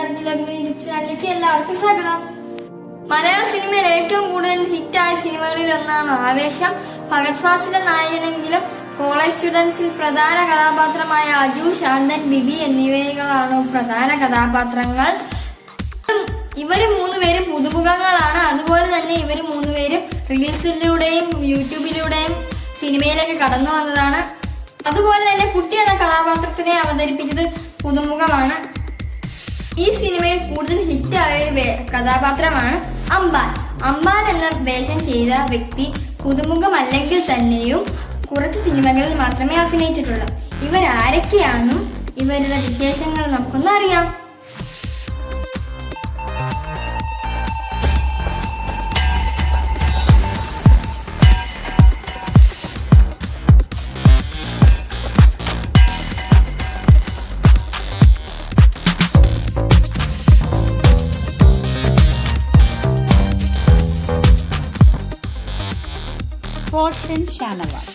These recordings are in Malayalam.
യൂട്യൂബ് ചാനലിലേക്ക് എല്ലാവർക്കും സ്വാഗതം. മലയാള സിനിമയിൽ ഏറ്റവും കൂടുതൽ ഹിറ്റായ സിനിമകളിൽ ഒന്നാണ് ആവേശം. ഭഗത് നായകനെങ്കിലും കോളേജ് സ്റ്റുഡൻസിൽ പ്രധാന കഥാപാത്രമായ അജു ശാന്തൻ ബിബി എന്നിവകളാണ് പ്രധാന കഥാപാത്രങ്ങൾ. ഇവർ മൂന്നുപേരും പുതുമുഖങ്ങളാണ്. അതുപോലെ തന്നെ ഇവർ മൂന്നുപേരും റീൽസിലൂടെയും യൂട്യൂബിലൂടെയും സിനിമയിലേക്ക് കടന്നു വന്നതാണ്. അതുപോലെ തന്നെ കുട്ടി എന്ന കഥാപാത്രത്തിനെ അവതരിപ്പിച്ചത് പുതുമുഖമാണ്. ഈ സിനിമയിൽ കൂടുതൽ ഹിറ്റായ ഒരു കഥാപാത്രമാണ് അംബാൻ. അംബാൻ എന്ന വേഷം ചെയ്ത വ്യക്തി പുതുമുഖമല്ലെങ്കിൽ തന്നെയും കുറച്ച് സിനിമകളിൽ മാത്രമേ അഭിനയിച്ചിട്ടുള്ളൂ. ഇവരാരൊക്കെയാണെന്നും ഇവരുടെ വിശേഷങ്ങൾ നമുക്കൊന്ന് അറിയാം. റോഷൻ ഷാനവാൾ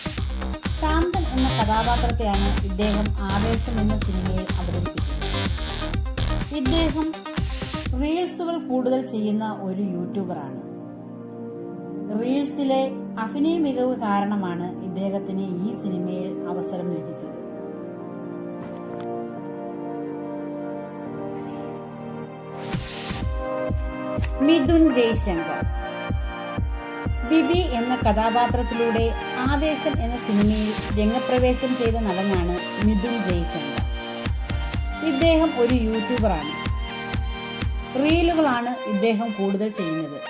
ശാന്തൻ എന്ന കഥാപാത്രത്തെയാണ് ഇദ്ദേഹം ആവേശം എന്ന സിനിമയിൽ അവതരിപ്പിച്ചത്. ഇദ്ദേഹം റീൽസുകൾ കൂടുതൽ ചെയ്യുന്ന ഒരു യൂട്യൂബറാണ് റീൽസിലെ അഭിനയ മികവ് കാരണമാണ് ഇദ്ദേഹത്തിന് ഈ സിനിമയിൽ അവസരം ലഭിച്ചത്. മിഥുൻ ജയ്ശങ്കർ. ബിബി എന്ന കഥാപാത്രത്തിലൂടെ ആവേശം എന്ന സിനിമയിൽ രംഗപ്രവേശം ചെയ്ത നടനാണ് മിഥുൻ ജയ്ശങ്കർ ഇദ്ദേഹം ഒരു യൂട്യൂബറാണ്. റീലുകളാണ് ഇദ്ദേഹം കൂടുതൽ ചെയ്യുന്നത്.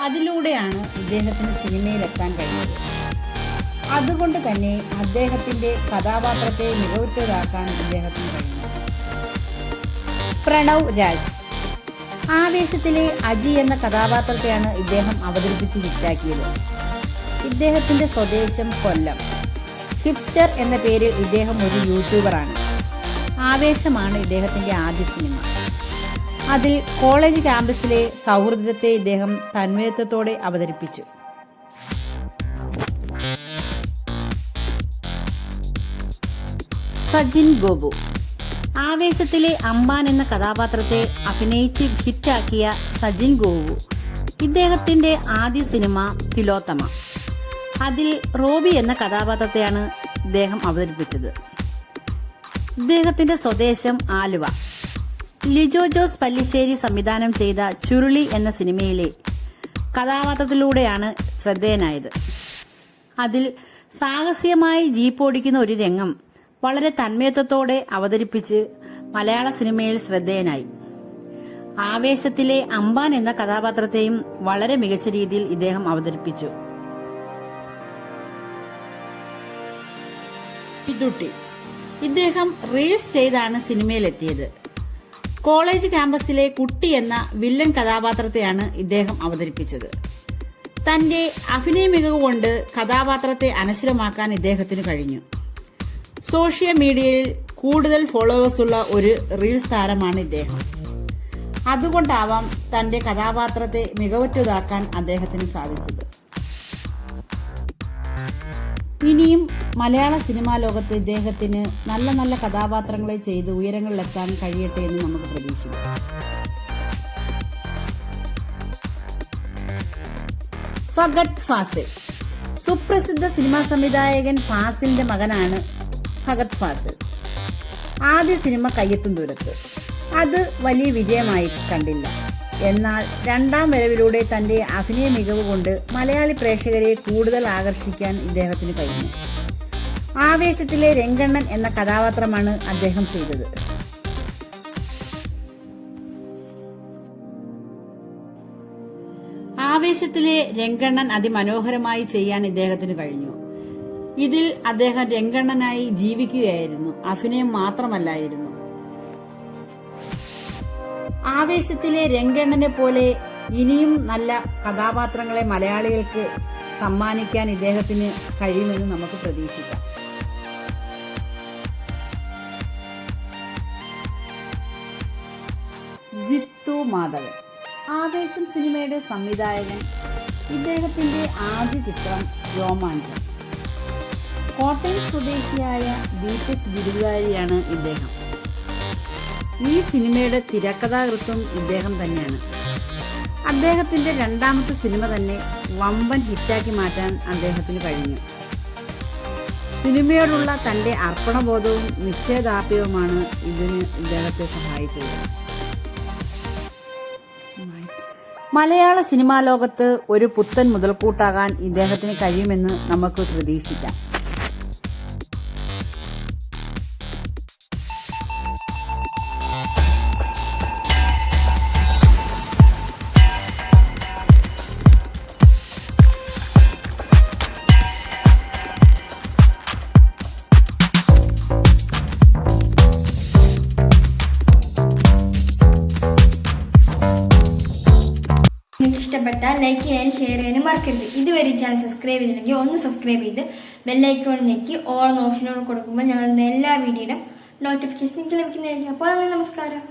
അതിലൂടെയാണ് ഇദ്ദേഹത്തിന് സിനിമയിലെത്താൻ കഴിഞ്ഞത്. അതുകൊണ്ട് തന്നെ അദ്ദേഹത്തിന്റെ കഥാപാത്രത്തെ മികവുറ്റതാക്കാൻ ഇദ്ദേഹത്തിന് കഴിഞ്ഞു. പ്രണവ് രാജ്. ആവേശത്തിലെ അജി എന്ന കഥാപാത്രത്തെയാണ് ഇദ്ദേഹം അവതരിപ്പിച്ച് ഹിറ്റാക്കിയത്. ഇദ്ദേഹത്തിന്റെ സ്വദേശം കൊല്ലം. ഹിപ്സ്റ്റർ എന്ന പേരിൽ ഇദ്ദേഹം ഒരു യൂട്യൂബറാണ്. ആവേശമാണ് ഇദ്ദേഹത്തിന്റെ ആദ്യ സിനിമ. അതിൽ കോളേജ് ക്യാമ്പസിലെ സൗഹൃദത്തെ ഇദ്ദേഹം തന്മയത്വത്തോടെ അവതരിപ്പിച്ചു. സജിൻ ഗോപു ആവേശത്തിലെ അമ്പാൻ എന്ന കഥാപാത്രത്തെ അഭിനയിച്ച് ഹിറ്റാക്കിയ സജിൻ ഗോവു. ഇദ്ദേഹത്തിന്റെ ആദ്യ സിനിമ തിലോത്തമ. അതിൽ റോബി എന്ന കഥാപാത്രത്തെയാണ് ഇദ്ദേഹം അവതരിപ്പിച്ചത്. ഇദ്ദേഹത്തിന്റെ സ്വദേശം ആലുവ. ലിജോ ജോസ് പല്ലിശ്ശേരി സംവിധാനം ചെയ്ത ചുരുളി എന്ന സിനിമയിലെ കഥാപാത്രത്തിലൂടെയാണ് ശ്രദ്ധേയനായത്. അതിൽ സാഹസികമായി ജീപ്പ് ഓടിക്കുന്ന ഒരു രംഗം വളരെ തന്മയത്വത്തോടെ അവതരിപ്പിച്ച് മലയാള സിനിമയിൽ ശ്രദ്ധേയനായി. ആവേശത്തിലെ അമ്പാൻ എന്ന കഥാപാത്രത്തെയും വളരെ മികച്ച രീതിയിൽ ഇദ്ദേഹം അവതരിപ്പിച്ചു. പിതുട്ടി. ഇദ്ദേഹം റീൽസ് ചെയ്താണ് സിനിമയിലെത്തിയത്. കോളേജ് ക്യാമ്പസിലെ കുട്ടി എന്ന വില്ലൻ കഥാപാത്രത്തെയാണ് ഇദ്ദേഹം അവതരിപ്പിച്ചത്. തന്റെ അഭിനയ മികവ് കൊണ്ട് കഥാപാത്രത്തെ അനശ്വരമാക്കാൻ ഇദ്ദേഹത്തിന് കഴിഞ്ഞു. സോഷ്യൽ മീഡിയയിൽ കൂടുതൽ ഫോളോവേഴ്സ് ഉള്ള ഒരു റീൽസ് താരമാണ് ഇദ്ദേഹം. അതുകൊണ്ടാവാം തന്റെ കഥാപാത്രത്തെ മികവറ്റതാക്കാൻ അദ്ദേഹത്തിന് സാധിച്ചത്. ഇനിയും മലയാള സിനിമാ ലോകത്ത് ഇദ്ദേഹത്തിന് നല്ല നല്ല കഥാപാത്രങ്ങളെ ചെയ്ത് ഉയരങ്ങളിലെത്താൻ കഴിയട്ടെ എന്ന് നമുക്ക് പ്രതീക്ഷിക്കാം ഫഗത് ഫാസിൽ. സുപ്രസിദ്ധ സിനിമാ സംവിധായകൻ ഫാസിലിന്റെ മകനാണ് ഫഗത് ഫാസിൽ ആദ്യ സിനിമ കയ്യെത്തും ദൂരത്ത്. അത് വലിയ വിജയമായി കണ്ടില്ല. എന്നാൽ രണ്ടാം വരവിലൂടെ തന്റെ അഭിനയ മികവ് കൊണ്ട് മലയാളി പ്രേക്ഷകരെ കൂടുതൽ ആകർഷിക്കാൻ ഇദ്ദേഹത്തിന് കഴിഞ്ഞു. ആവേശത്തിലെ രംഗണ്ണൻ എന്ന കഥാപാത്രമാണ് അദ്ദേഹം ചെയ്തത്. ആവേശത്തിലെ രംഗണ്ണൻ അതിമനോഹരമായി ചെയ്യാൻ ഇദ്ദേഹത്തിന് കഴിഞ്ഞു. ഇതിൽ അദ്ദേഹം രംഗണ്ണനായി ജീവിക്കുകയായിരുന്നു. അഭിനയം മാത്രമല്ലായിരുന്നു. ആവേശത്തിലെ രംഗണ്ണനെ പോലെ ഇനിയും നല്ല കഥാപാത്രങ്ങളെ മലയാളികൾക്ക് സമ്മാനിക്കാൻ ഇദ്ദേഹത്തിന് കഴിയുമെന്ന് നമുക്ക് പ്രതീക്ഷിക്കാം. ജിത്തു മാധവൻ. ആവേശം സിനിമയുടെ സംവിധായകൻ. ഇദ്ദേഹത്തിന്റെ ആദ്യ ചിത്രം രോമാഞ്ചം. കോട്ടയം സ്വദേശിയായ ബിടെക് ബിരുദധാരിയാണ് ഇദ്ദേഹം. ഈ സിനിമയുടെ തിരക്കഥാകൃത്തും ഇദ്ദേഹം തന്നെയാണ്. അദ്ദേഹത്തിന്റെ രണ്ടാമത്തെ സിനിമ തന്നെ വമ്പൻ ഹിറ്റാക്കി മാറ്റാൻ അദ്ദേഹത്തിന് കഴിഞ്ഞു. സിനിമയോടുള്ള തന്റെ അർപ്പണബോധവും നിശ്ചയദാർഢ്യവുമാണ് ഇതിന് ഇദ്ദേഹത്തെ സഹായിച്ചത്. മലയാള സിനിമാ ലോകത്ത് ഒരു പുത്തൻ മുതൽക്കൂട്ടാകാൻ ഇദ്ദേഹത്തിന് കഴിയുമെന്ന് നമുക്ക് പ്രതീക്ഷിക്കാം. ഇഷ്ടപ്പെട്ടാൽ ലൈക്ക് ചെയ്യാനും ഷെയർ ചെയ്യാനും മറക്കരുത്. ഇതുവരെ ചാനൽ സബ്സ്ക്രൈബ് ചെയ്തില്ലെങ്കിൽ ഒന്ന് സബ്സ്ക്രൈബ് ചെയ്ത് ബെല്ലൈക്കോൺ ഞെക്കി ഓൾ ഓപ്ഷനോട് കൊടുക്കുമ്പോൾ ഞങ്ങളുടെ എല്ലാ വീഡിയോയുടെ നോട്ടിഫിക്കേഷൻ എനിക്ക് ലഭിക്കുന്നതായിരിക്കും. അപ്പോൾ നന്ദി നമസ്കാരം.